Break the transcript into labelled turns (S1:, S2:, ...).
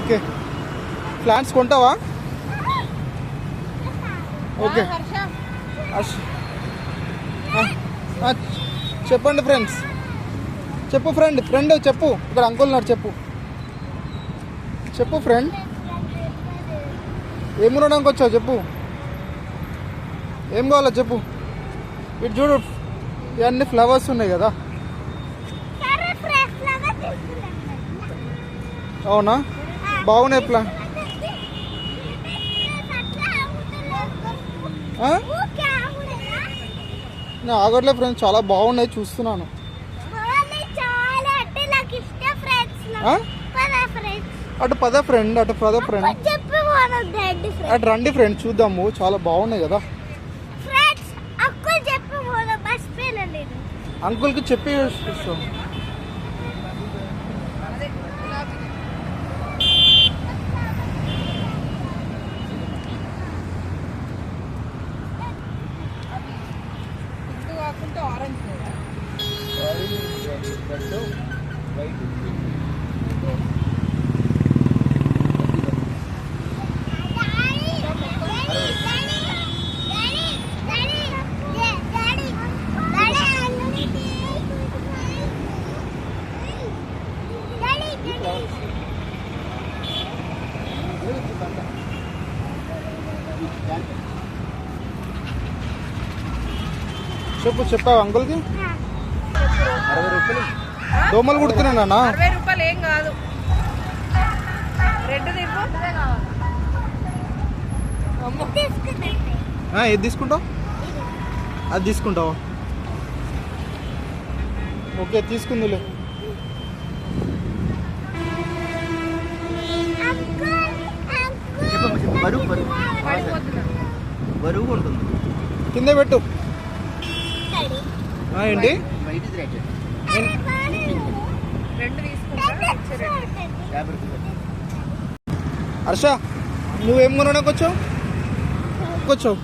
S1: Okay. Plants కొంటావా? Okay. చెప్పండి friends. చెప్పు ఫ్రెండ్ ఫ్రెండ్ చెప్పు. ఇక్కడ అంకుల్ ఉన్నారు చెప్పు. చెప్పు ఫ్రెండ్. ఏం కొనడానికి వచ్చావు చెప్పు. ఏం కావాలో చెప్పు. ఇటు చూడు ఇవన్నీ ఫ్లవర్స్ ఉన్నాయి కదా. అవునా బాగున్నాయి ప్లా
S2: అట్లా ఆగుతలేదు.
S1: ఆ?
S2: ఊరికే ఆగుడేనా?
S1: నేను ఆగట్లే ఫ్రెండ్స్ చాలా బాగున్నాయి చూస్తున్నాను
S2: అంటే? పద
S1: ఫ్రెండ్ అటు పద ఫ్రెండ్ అటు రండి ఫ్రెండ్ చూద్దాము చాలా బాగున్నాయి కదా
S2: అక్కులు చెప్పి పోదాం బస్ పిల్లలేదు
S1: అంకుల్కి చెప్పి ఇస్తాం. చెప్పు చెప్పావు అంకుల్కి? దోమలు కుడుతున్నానా
S3: అరవై రూపాయలు ఏం కాదు. రెడ్ తిప్పు. అమ్మో
S1: ఏది తీసుకుంటావు? అది తీసుకుంటావా? ఓకే తీసుకుందిలే.
S4: బరువు బరువు. బరువు ఉంటుంది.
S1: కింద పెట్టు. ఏంటి హర్ష నువ్వేం కొనడానికి వచ్చావు కూర్చోవు